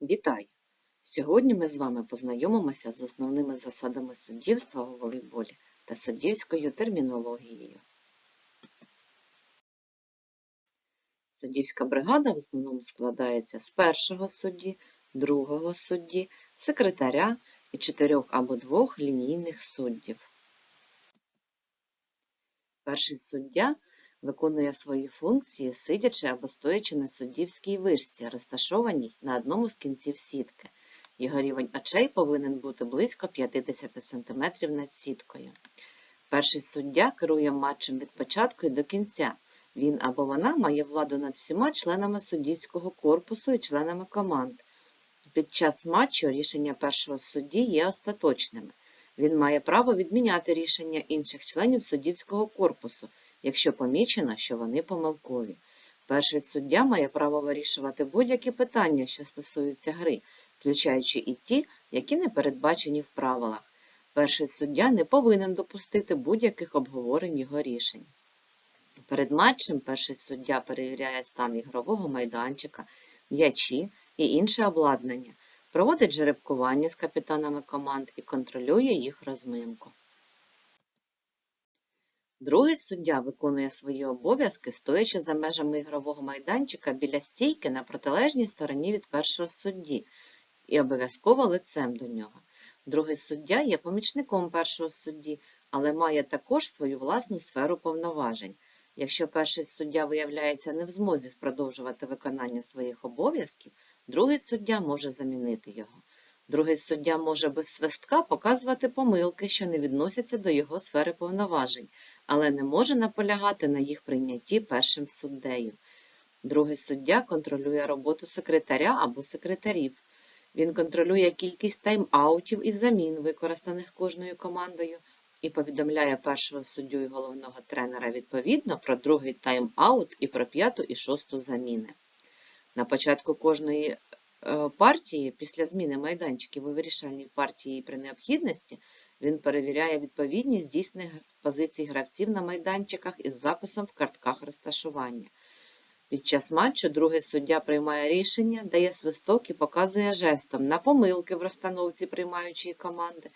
Вітаю! Сьогодні ми з вами познайомимося з основними засадами суддівства у волейболі та суддівською термінологією. Суддівська бригада в основному складається з першого судді, другого судді, секретаря і чотирьох або двох лінійних суддів. Перший суддя виконує свої функції, сидячи або стоячи на суддівській вишці, розташованій на одному з кінців сітки. Його рівень очей повинен бути близько 50 см над сіткою. Перший суддя керує матчем від початку і до кінця. Він або вона має владу над всіма членами суддівського корпусу і членами команд. Під час матчу рішення першого судді є остаточними. Він має право відміняти рішення інших членів суддівського корпусу, якщо помічено, що вони помилкові. Перший суддя має право вирішувати будь-які питання, що стосуються гри, включаючи і ті, які не передбачені в правилах. Перший суддя не повинен допустити будь-яких обговорень його рішень. Перед матчем перший суддя перевіряє стан ігрового майданчика, м'ячі і інше обладнання, проводить жеребкування з капітанами команд і контролює їх розминку. Другий суддя виконує свої обов'язки, стоячи за межами ігрового майданчика біля стійки на протилежній стороні від першого судді і обов'язково лицем до нього. Другий суддя є помічником першого судді, але має також свою власну сферу повноважень. Якщо перший суддя виявляється не в змозі продовжувати виконання своїх обов'язків, другий суддя може замінити його. Другий суддя може без свистка показувати помилки, що не відносяться до його сфери повноважень, але не може наполягати на їх прийнятті першим суддею. Другий суддя контролює роботу секретаря або секретарів. Він контролює кількість тайм-аутів і замін, використаних кожною командою, і повідомляє першого суддю і головного тренера відповідно про другий тайм-аут і про п'яту і шосту заміни. На початку кожної е, партії, після зміни майданчиків у вирішальній партії при необхідності, він перевіряє відповідність дійсних позицій гравців на майданчиках із записом в картках розташування. Під час матчу другий суддя приймає рішення, дає свисток і показує жестом на помилки в розстановці приймаючої команди,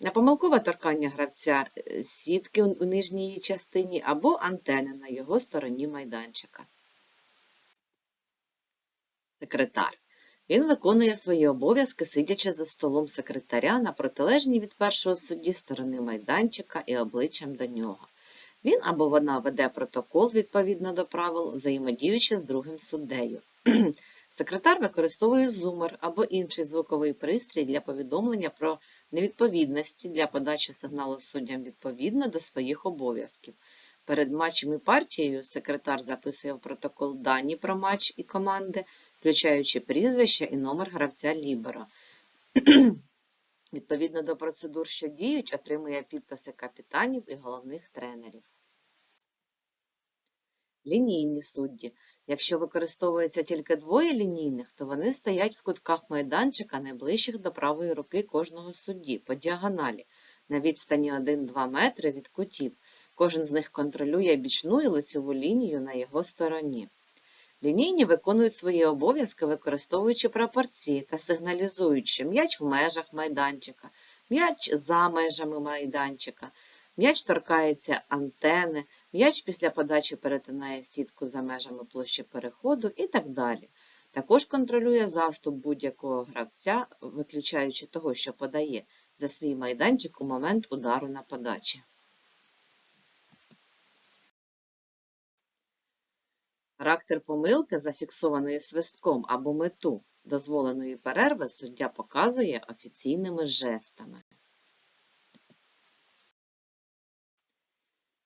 на помилкове торкання гравця е, сітки у нижній її частині або антени на його стороні майданчика. Секретар. Він виконує свої обов'язки, сидячи за столом секретаря на протилежній від першого судді сторони майданчика і обличчям до нього. Він або вона веде протокол відповідно до правил, взаємодіючи з другим суддею. Секретар використовує зумер або інший звуковий пристрій для повідомлення про невідповідності для подачі сигналу суддям відповідно до своїх обов'язків. Перед матчем і партією секретар записує в протокол дані про матч і команди, включаючи прізвище і номер гравця Лібера. Відповідно до процедур, що діють, отримує підписи капітанів і головних тренерів. Лінійні судді. Якщо використовується тільки двоє лінійних, то вони стоять в кутках майданчика найближчих до правої руки кожного судді по діагоналі на відстані 1-2 метри від кутів. Кожен з них контролює бічну і лицеву лінію на його стороні. Лінійні виконують свої обов'язки, використовуючи прапорці та сигналізуючи м'яч в межах майданчика, м'яч за межами майданчика, м'яч торкається антени, м'яч після подачі перетинає сітку за межами площі переходу і так далі. Також контролює заступ будь-якого гравця, виключаючи того, що подає, за свій майданчик у момент удару на подачі. Характер помилки, зафіксованої свистком або мету дозволеної перерви, суддя показує офіційними жестами.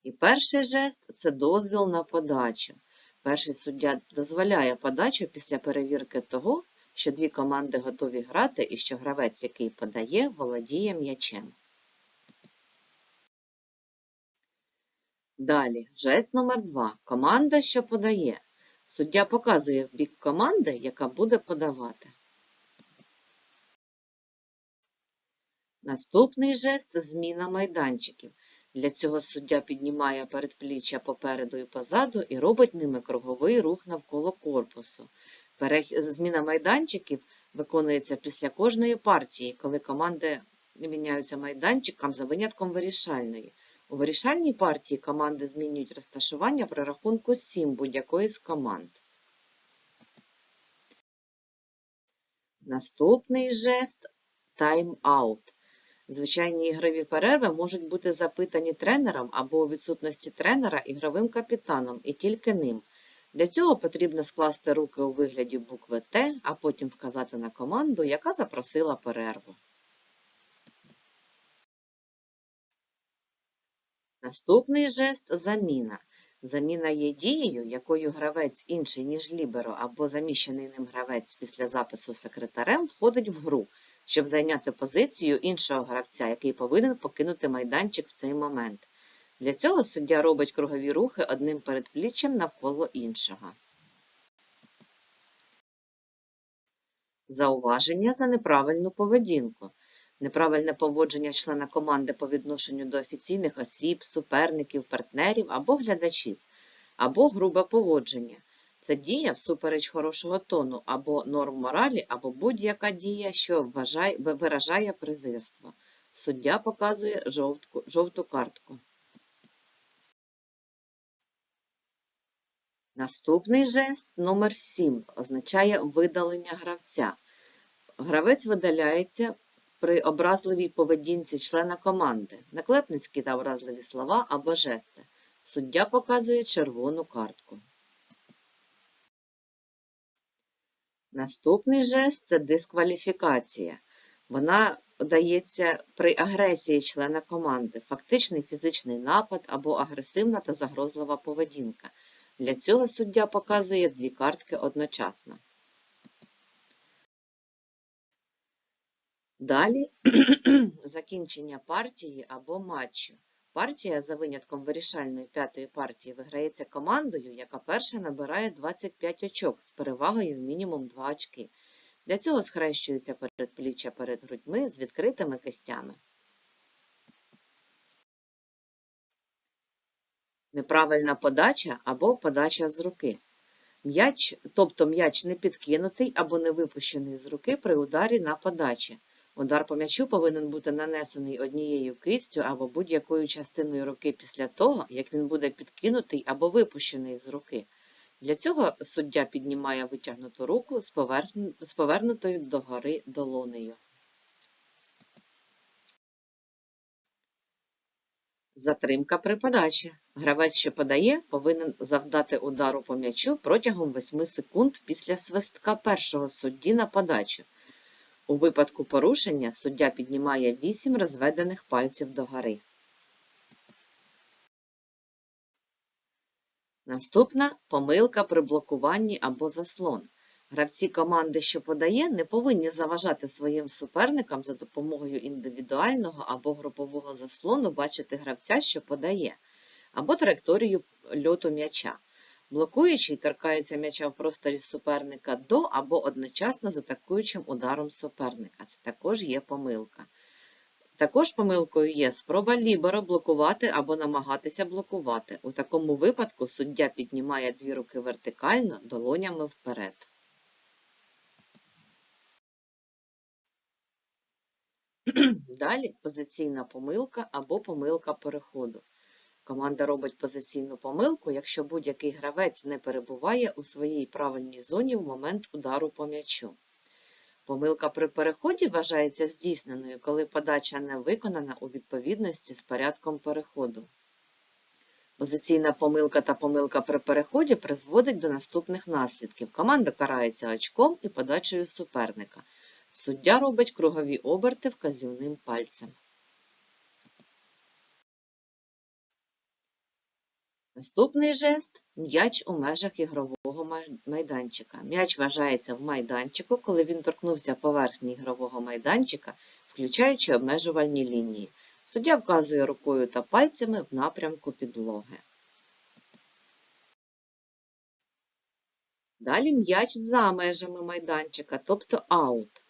І перший жест це дозвіл на подачу. Перший суддя дозволяє подачу після перевірки того, що дві команди готові грати і що гравець, який подає, володіє м'ячем. Далі, жест номер 2 Команда, що подає. Суддя показує в бік команди, яка буде подавати. Наступний жест зміна майданчиків. Для цього суддя піднімає передпліччя попереду і позаду і робить ними круговий рух навколо корпусу. Зміна майданчиків виконується після кожної партії, коли команди міняються майданчиком за винятком вирішальної. У вирішальній партії команди змінюють розташування при рахунку 7 будь-якої з команд. Наступний жест тайм-аут. Звичайні ігрові перерви можуть бути запитані тренером або у відсутності тренера ігровим капітаном і тільки ним. Для цього потрібно скласти руки у вигляді букви Т, а потім вказати на команду, яка запросила перерву. Наступний жест заміна. Заміна є дією, якою гравець інший, ніж ліберо, або заміщений ним гравець після запису секретарем входить в гру, щоб зайняти позицію іншого гравця, який повинен покинути майданчик в цей момент. Для цього суддя робить кругові рухи одним передпліччям навколо іншого. Зауваження за неправильну поведінку. Неправильне поводження члена команди по відношенню до офіційних осіб, суперників, партнерів або глядачів, або грубе поводження. Це дія всупереч хорошого тону або норм моралі, або будь-яка дія, що вважає, виражає презирство. Суддя показує жовтку, жовту картку. Наступний жест номер 7 означає видалення гравця. Гравець видаляється при образливій поведінці члена команди, наклепницькі та образливі слова або жести. Суддя показує червону картку. Наступний жест це дискваліфікація. Вона дається при агресії члена команди, фактичний фізичний напад або агресивна та загрозлива поведінка. Для цього суддя показує дві картки одночасно. Далі закінчення партії або матчу. Партія за винятком вирішальної п'ятої партії виграється командою, яка перша набирає 25 очок з перевагою в мінімум 2 очки. Для цього схрещуються передпліччя перед грудьми з відкритими кистями. Неправильна подача або подача з руки. М'яч, тобто м'яч не підкинутий або не випущений з руки при ударі на подачі. Удар по м'ячу повинен бути нанесений однією кистю або будь-якою частиною руки після того, як він буде підкинутий або випущений з руки. Для цього суддя піднімає витягнуту руку з, поверн... з повернутою догори долонею. Затримка при подачі. Гравець, що подає, повинен завдати удару по м'ячу протягом 8 секунд після свистка першого судді на подачу. У випадку порушення суддя піднімає 8 розведених пальців догори. Наступна помилка при блокуванні або заслон. Гравці команди, що подає, не повинні заважати своїм суперникам за допомогою індивідуального або групового заслону бачити гравця, що подає, або траєкторію льоту м'яча. Блокуючий торкається м'яча в просторі суперника до або одночасно з атакуючим ударом суперника. Це також є помилка. Також помилкою є спроба ліберо блокувати або намагатися блокувати. У такому випадку суддя піднімає дві руки вертикально долонями вперед. Далі позиційна помилка або помилка переходу. Команда робить позиційну помилку, якщо будь-який гравець не перебуває у своїй правильній зоні в момент удару по м'ячу. Помилка при переході вважається здійсненою, коли подача не виконана у відповідності з порядком переходу. Позиційна помилка та помилка при переході призводить до наступних наслідків. Команда карається очком і подачею суперника. Суддя робить кругові оберти вказівним пальцем. Наступний жест м'яч у межах ігрового майданчика. М'яч вважається в майданчику, коли він торкнувся поверхні ігрового майданчика, включаючи обмежувальні лінії. Суддя вказує рукою та пальцями в напрямку підлоги. Далі м'яч за межами майданчика, тобто аут.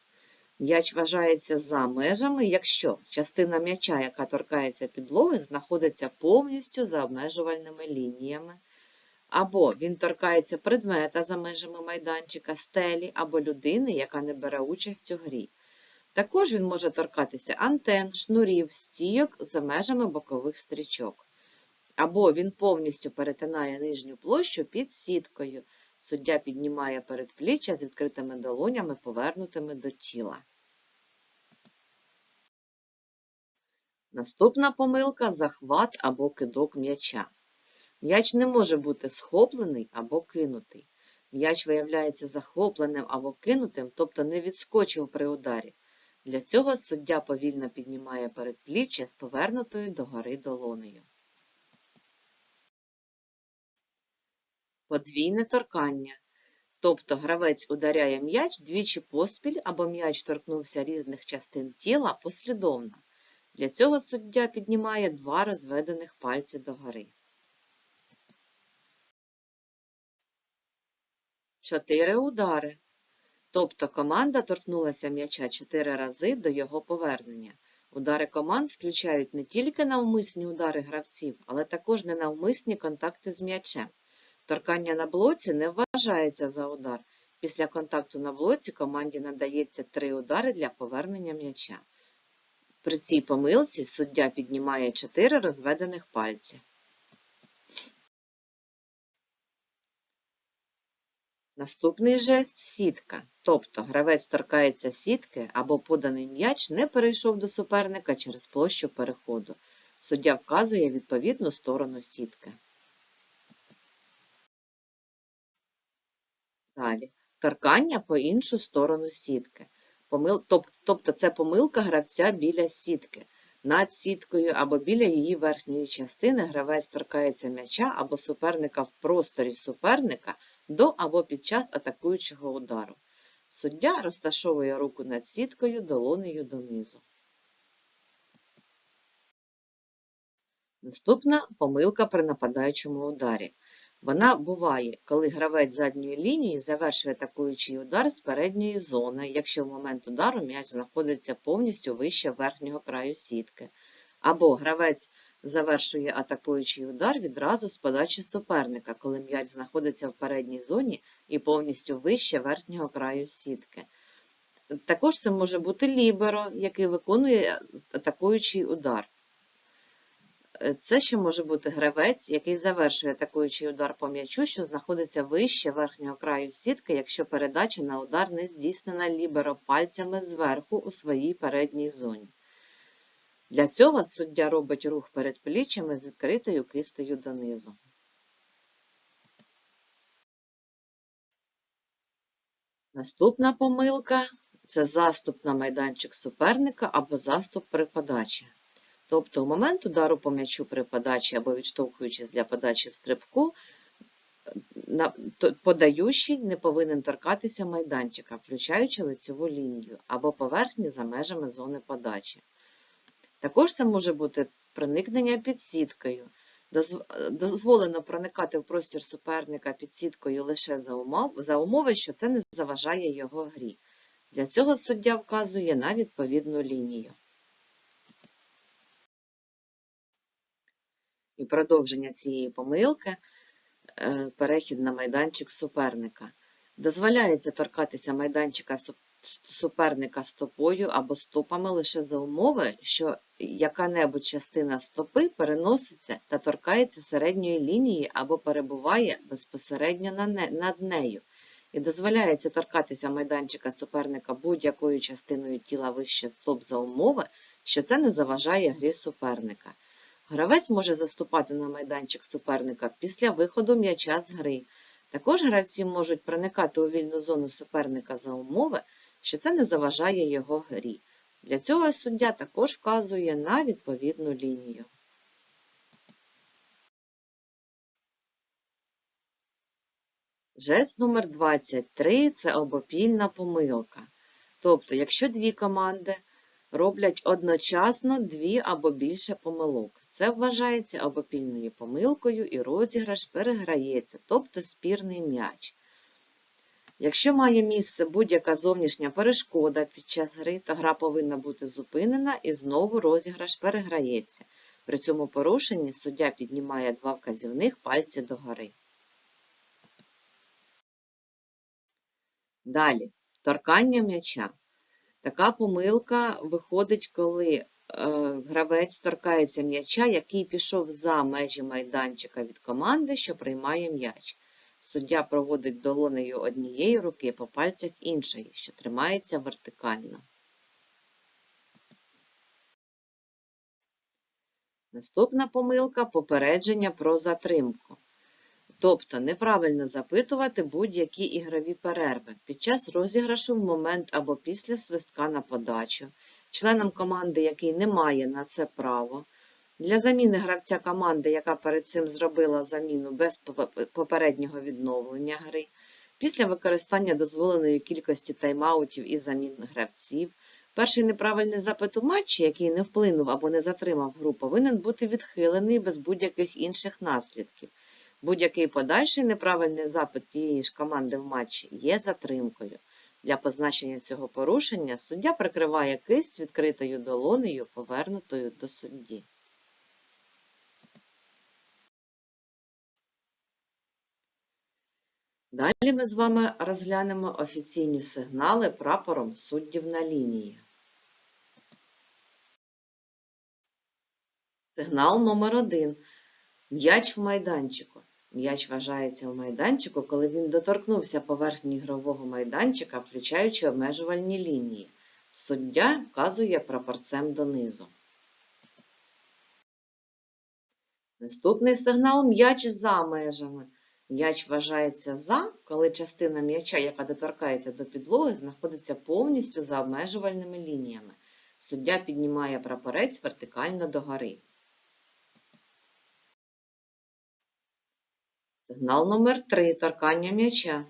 М'яч вважається за межами, якщо частина м'яча, яка торкається підлоги, знаходиться повністю за обмежувальними лініями Або він торкається предмета за межами майданчика, стелі або людини, яка не бере участь у грі. Також він може торкатися антен, шнурів, стійок за межами бокових стрічок. Або він повністю перетинає нижню площу під сіткою. Суддя піднімає передпліччя з відкритими долонями, повернутими до тіла. Наступна помилка захват або кидок м'яча. М'яч не може бути схоплений або кинутий. М'яч виявляється захопленим або кинутим, тобто не відскочив при ударі. Для цього суддя повільно піднімає передпліччя з повернутою догори долонею. Подвійне торкання. Тобто гравець ударяє м'яч двічі поспіль або м'яч торкнувся різних частин тіла послідовно. Для цього суддя піднімає два розведених пальці догори. Чотири удари. Тобто команда торкнулася м'яча чотири рази до його повернення. Удари команд включають не тільки навмисні удари гравців, але також ненавмисні контакти з м'ячем. Торкання на блоці не вважається за удар. Після контакту на блоці команді надається три удари для повернення м'яча. При цій помилці суддя піднімає чотири розведених пальці. Наступний жест сітка. Тобто гравець торкається сітки або поданий м'яч не перейшов до суперника через площу переходу. Суддя вказує відповідну сторону сітки. Далі. Торкання по іншу сторону сітки. Помил... Тобто це помилка гравця біля сітки. Над сіткою або біля її верхньої частини гравець торкається м'яча або суперника в просторі суперника до або під час атакуючого удару. Суддя розташовує руку над сіткою долонею донизу. Наступна помилка при нападаючому ударі. Вона буває, коли гравець задньої лінії завершує атакуючий удар з передньої зони, якщо в момент удару м'яч знаходиться повністю вище верхнього краю сітки, або гравець завершує атакуючий удар відразу з подачі суперника, коли м'яч знаходиться в передній зоні і повністю вище верхнього краю сітки. Також це може бути ліберо, який виконує атакуючий удар. Це ще може бути гравець, який завершує атакуючий удар по м'ячу, що знаходиться вище верхнього краю сітки, якщо передача на удар не здійснена ліберо пальцями зверху у своїй передній зоні. Для цього суддя робить рух перед пліччями з відкритою кистею донизу. Наступна помилка це заступ на майданчик суперника або заступ при подачі. Тобто, у момент удару по м'ячу при подачі або відштовхуючись для подачі в стрибку, подаючий не повинен торкатися майданчика, включаючи лицеву лінію або поверхні за межами зони подачі. Також це може бути проникнення під сіткою. Дозволено проникати в простір суперника під сіткою лише за умови, що це не заважає його грі. Для цього суддя вказує на відповідну лінію. І продовження цієї помилки е, перехід на майданчик суперника. Дозволяється торкатися майданчика суперника стопою або стопами лише за умови, що яка-небудь частина стопи переноситься та торкається середньої лінії або перебуває безпосередньо над нею. І дозволяється торкатися майданчика суперника будь-якою частиною тіла вище стоп за умови, що це не заважає грі суперника. Гравець може заступати на майданчик суперника після виходу м'яча з гри. Також гравці можуть проникати у вільну зону суперника за умови, що це не заважає його грі. Для цього суддя також вказує на відповідну лінію. Жест номер 23 це обопільна помилка. Тобто, якщо дві команди роблять одночасно дві або більше помилок. Це вважається обопільною помилкою і розіграш переграється, тобто спірний м'яч. Якщо має місце будь-яка зовнішня перешкода під час гри, то гра повинна бути зупинена і знову розіграш переграється. При цьому порушенні суддя піднімає два вказівних пальці догори. Далі торкання м'яча. Така помилка виходить, коли гравець торкається м'яча, який пішов за межі майданчика від команди, що приймає м'яч. Суддя проводить долонею однієї руки по пальцях іншої, що тримається вертикально. Наступна помилка попередження про затримку. Тобто неправильно запитувати будь-які ігрові перерви під час розіграшу в момент або після свистка на подачу, членам команди, який не має на це право, для заміни гравця команди, яка перед цим зробила заміну без попереднього відновлення гри, після використання дозволеної кількості тайм-аутів і замін гравців, перший неправильний запит у матчі, який не вплинув або не затримав гру, повинен бути відхилений без будь-яких інших наслідків. Будь-який подальший неправильний запит тієї ж команди в матчі є затримкою. Для позначення цього порушення суддя прикриває кисть відкритою долонею, повернутою до судді. Далі ми з вами розглянемо офіційні сигнали прапором суддів на лінії. Сигнал номер один. М'яч в майданчику. М'яч вважається в майданчику, коли він доторкнувся поверхні ігрового майданчика, включаючи обмежувальні лінії. Суддя вказує прапорцем донизу. Наступний сигнал м'яч за межами. М'яч вважається за, коли частина м'яча, яка доторкається до підлоги, знаходиться повністю за обмежувальними лініями. Суддя піднімає прапорець вертикально догори. Сигнал номер 3 торкання м'яча.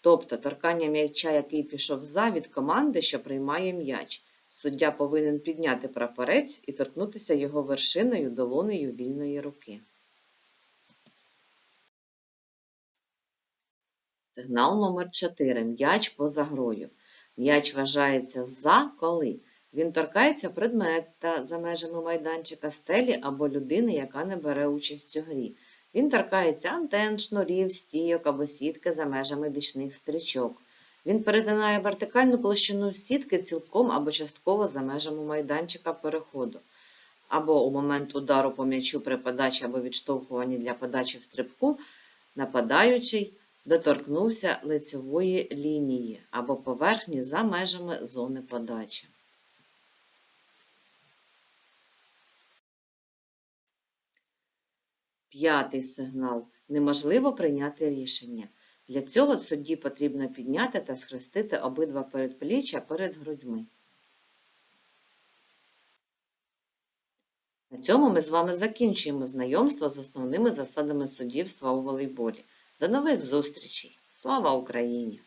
Тобто торкання м'яча, який пішов за від команди, що приймає м'яч. Суддя повинен підняти прапорець і торкнутися його вершиною долонею вільної руки. Сигнал номер 4 М'яч поза грою. М'яч вважається за, коли він торкається предмета за межами майданчика стелі або людини, яка не бере участь у грі. Він торкається антен, шнурів, стійок або сітки за межами бічних стрічок. Він перетинає вертикальну площину сітки цілком або частково за межами майданчика переходу. Або у момент удару по м'ячу при подачі або відштовхуванні для подачі в стрибку нападаючий доторкнувся лицевої лінії або поверхні за межами зони подачі. П'ятий сигнал. Неможливо прийняти рішення. Для цього судді потрібно підняти та схрестити обидва передпліччя перед грудьми. На цьому ми з вами закінчуємо знайомство з основними засадами суддівства у волейболі. До нових зустрічей! Слава Україні!